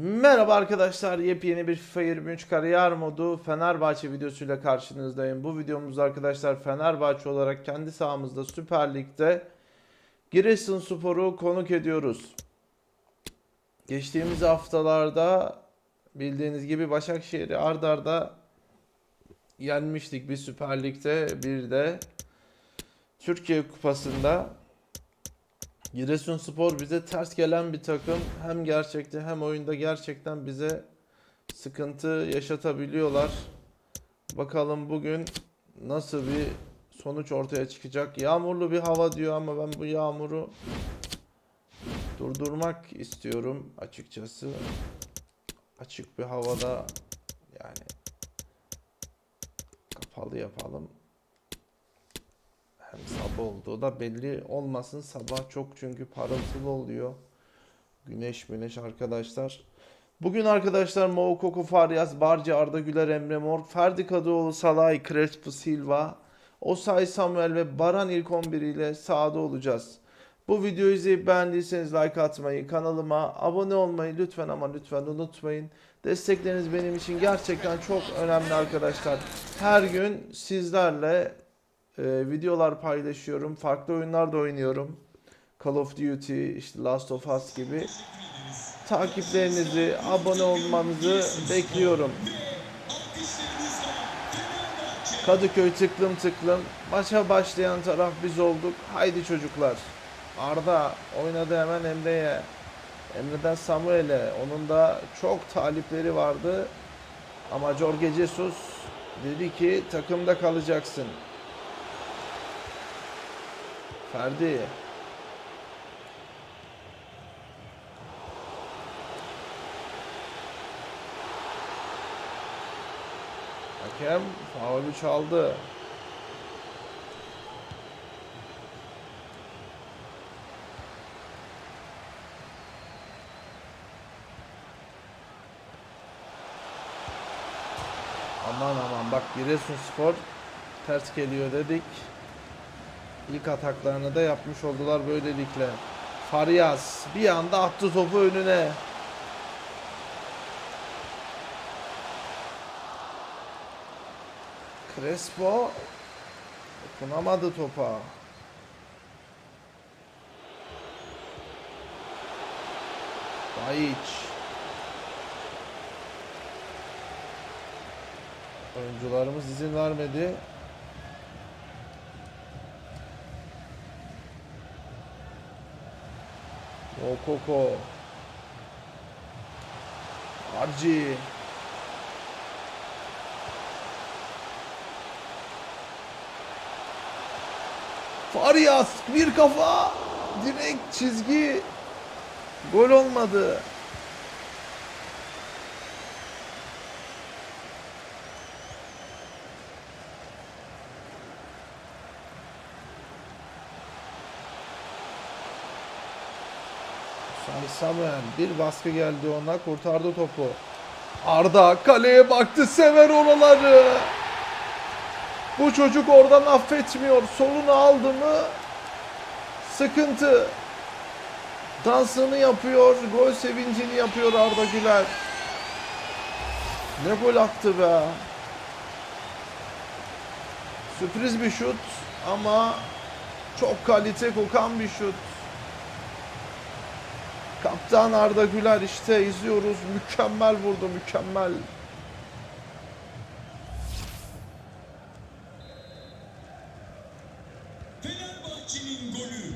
Merhaba arkadaşlar. Yepyeni bir FIFA 23 kariyer modu Fenerbahçe videosuyla karşınızdayım. Bu videomuzda arkadaşlar Fenerbahçe olarak kendi sahamızda Süper Lig'de Giresunspor'u konuk ediyoruz. Geçtiğimiz haftalarda bildiğiniz gibi Başakşehir'i ard arda yenmiştik bir Süper Lig'de bir de Türkiye Kupası'nda. Giresunspor bize ters gelen bir takım. Hem gerçekte hem oyunda gerçekten bize sıkıntı yaşatabiliyorlar. Bakalım bugün nasıl bir sonuç ortaya çıkacak. Yağmurlu bir hava diyor ama ben bu yağmuru durdurmak istiyorum açıkçası. Açık bir havada yani kapalı yapalım olduğu da belli olmasın. Sabah çok çünkü parıltılı oluyor. Güneş güneş arkadaşlar. Bugün arkadaşlar Moukoko Faryas, Barca, Arda Güler, Emre Mor, Ferdi Kadıoğlu, Salay, Crespo Silva, Osay Samuel ve Baran ilk 11 ile sahada olacağız. Bu videoyu izleyip beğendiyseniz like atmayı, kanalıma abone olmayı lütfen ama lütfen unutmayın. Destekleriniz benim için gerçekten çok önemli arkadaşlar. Her gün sizlerle ee, videolar paylaşıyorum. Farklı oyunlar da oynuyorum. Call of Duty, işte Last of Us gibi. Takiplerinizi, abone olmanızı bekliyorum. Kadıköy tıklım tıklım. Maça başlayan taraf biz olduk. Haydi çocuklar. Arda oynadı hemen Emre'ye. Emre'den Samuel'e. Onun da çok talipleri vardı. Ama Jorge Jesus dedi ki takımda kalacaksın. Ferdi. Hakem faulü çaldı. Aman aman bak Giresunspor ters geliyor dedik. İlk ataklarını da yapmış oldular böylelikle. Faryas bir anda attı topu önüne. Crespo dokunamadı topa. Bayiç. Oyuncularımız izin vermedi. Okoko. Arci. Faryas bir kafa. Direkt çizgi. Gol olmadı. Salih Samuel bir baskı geldi ona kurtardı topu. Arda kaleye baktı sever oraları. Bu çocuk oradan affetmiyor. Solunu aldı mı sıkıntı. Dansını yapıyor, gol sevincini yapıyor Arda Güler. Ne gol attı be. Sürpriz bir şut ama çok kalite kokan bir şut. Kaptan Arda Güler işte izliyoruz. Mükemmel vurdu, mükemmel. Fenerbahçe'nin golü.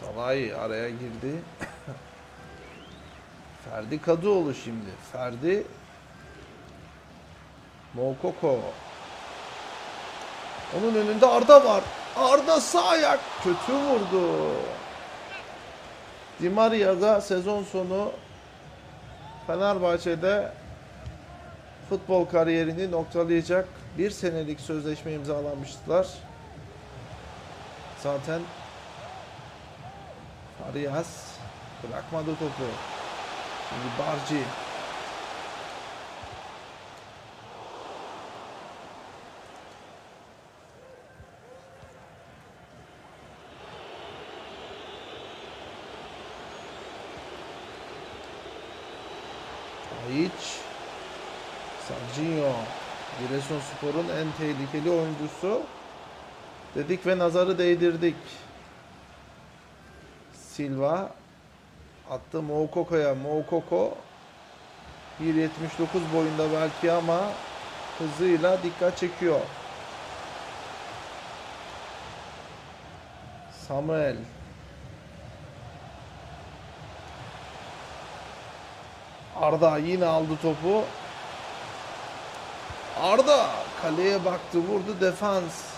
Salay araya girdi. Ferdi Kadıoğlu şimdi. Ferdi Mokoko. Onun önünde Arda var. Arda sağ ayak. Kötü vurdu. Di Maria da sezon sonu Fenerbahçe'de futbol kariyerini noktalayacak bir senelik sözleşme imzalamıştılar. Zaten Arias bırakmadı topu. Şimdi Barci. Varginho. Giresunspor'un en tehlikeli oyuncusu. Dedik ve nazarı değdirdik. Silva attı Moukoko'ya. Moukoko 1.79 boyunda belki ama hızıyla dikkat çekiyor. Samuel Arda yine aldı topu. Arda kaleye baktı, vurdu defans.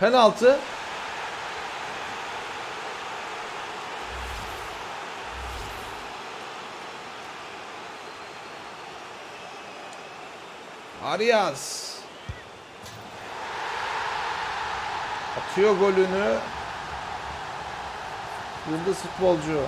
Penaltı. Arias. Atıyor golünü. Yıldız futbolcu.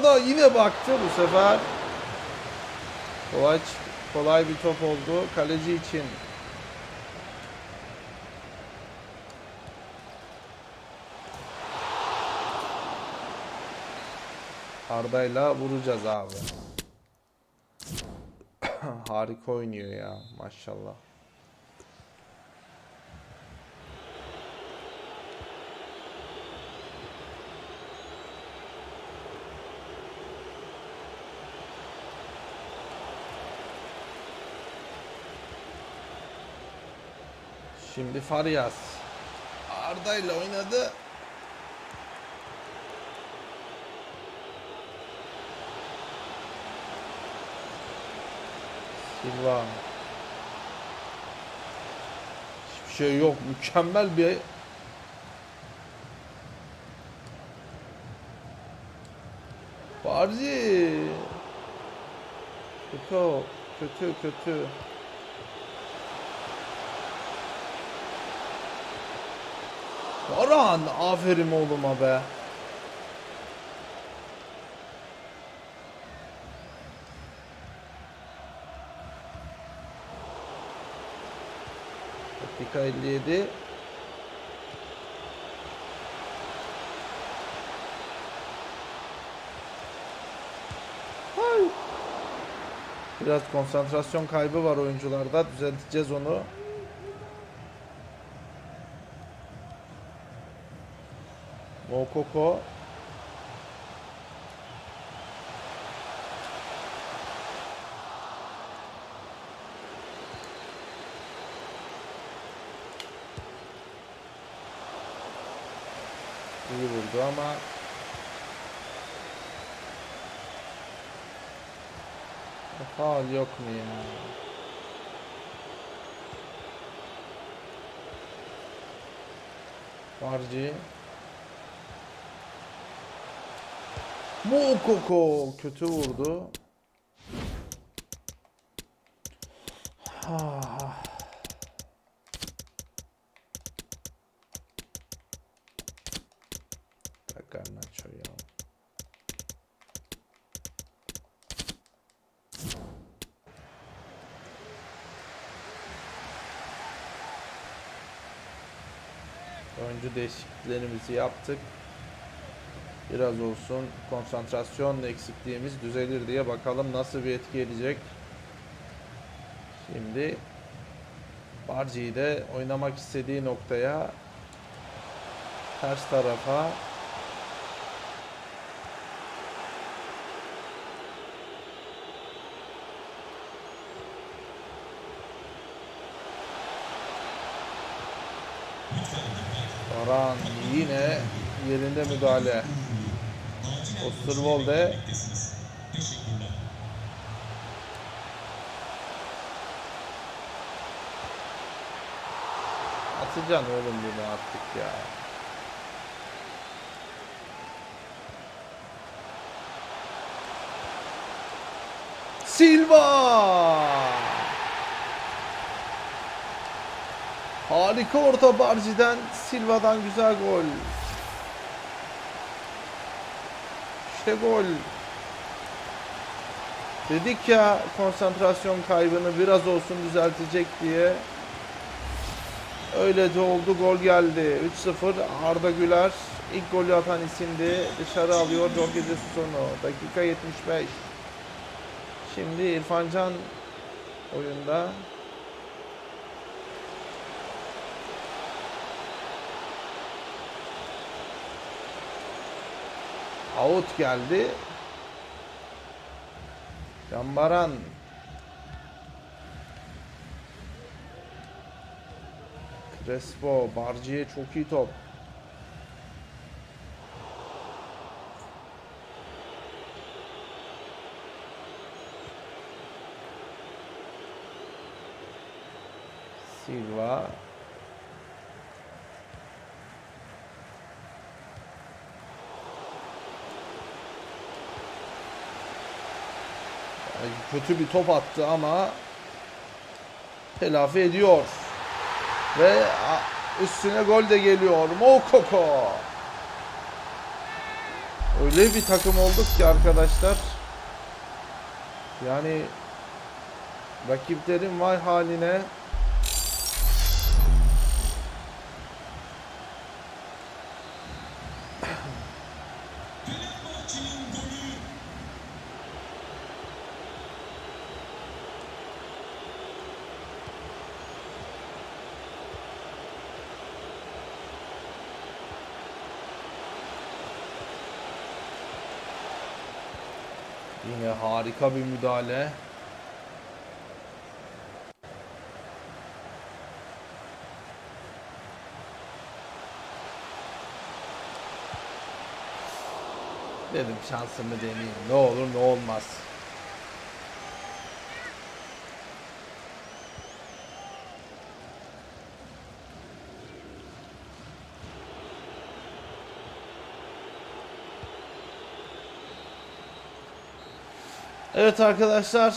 Arda yine baktı bu sefer. Kolay, kolay bir top oldu kaleci için. Arda'yla vuracağız abi. Harika oynuyor ya maşallah. Şimdi Farias. Arda ile oynadı. Silva. Hiçbir şey yok. Mükemmel bir Barzi. Kötü. Kötü kötü. Baran aferin oğluma be. Dakika 57. Hay. Biraz konsantrasyon kaybı var oyuncularda. Düzelteceğiz onu. Mokoko. İyi vurdu ama Faul yok mu ya? Barci Mokoko kötü vurdu. Ah. Garnacho ya. Oyuncu değişikliklerimizi yaptık. Biraz olsun konsantrasyon eksikliğimiz düzelir diye bakalım nasıl bir etki edecek. Şimdi Barci'yi de oynamak istediği noktaya ters tarafa Baran yine yerinde müdahale. Osterwolde Atacaksın oğlum bunu artık ya. Silva! Harika orta Barci'den Silva'dan güzel gol. İşte gol. Dedik ya konsantrasyon kaybını biraz olsun düzeltecek diye. Öyle de oldu. Gol geldi. 3-0 Arda Güler ilk golü atan isimdi. Dışarı alıyor Jorge Jesus'unu. Dakika 75. Şimdi İrfan Can oyunda. Out geldi. Cambaran. Crespo, Barci'ye çok iyi top. Silva. Kötü bir top attı ama telafi ediyor. Ve üstüne gol de geliyor. Moukoko. Öyle bir takım olduk ki arkadaşlar. Yani rakiplerin vay haline yine harika bir müdahale. Dedim şansımı deneyeyim. Ne olur ne olmaz. Evet arkadaşlar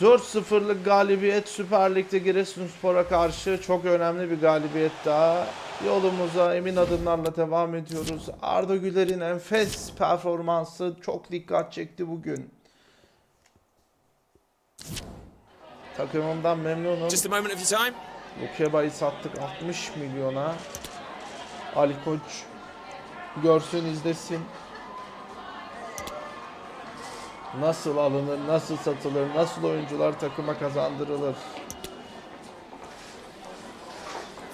4-0'lık galibiyet Süper Lig'de Giresunspor'a karşı çok önemli bir galibiyet daha. Yolumuza emin adımlarla devam ediyoruz. Arda Güler'in enfes performansı çok dikkat çekti bugün. Takımımdan memnunum. Just a moment of your time. Lukeba'yı sattık 60 milyona. Ali Koç görsün izlesin. Nasıl alınır, nasıl satılır, nasıl oyuncular takıma kazandırılır.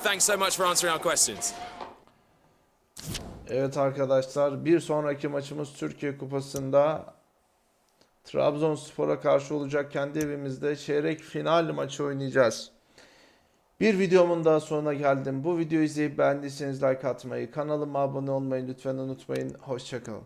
Thanks so much for answering our questions. Evet arkadaşlar bir sonraki maçımız Türkiye Kupası'nda Trabzonspor'a karşı olacak kendi evimizde çeyrek final maçı oynayacağız. Bir videomun daha sonuna geldim. Bu videoyu izleyip beğendiyseniz like atmayı, kanalıma abone olmayı lütfen unutmayın. Hoşçakalın.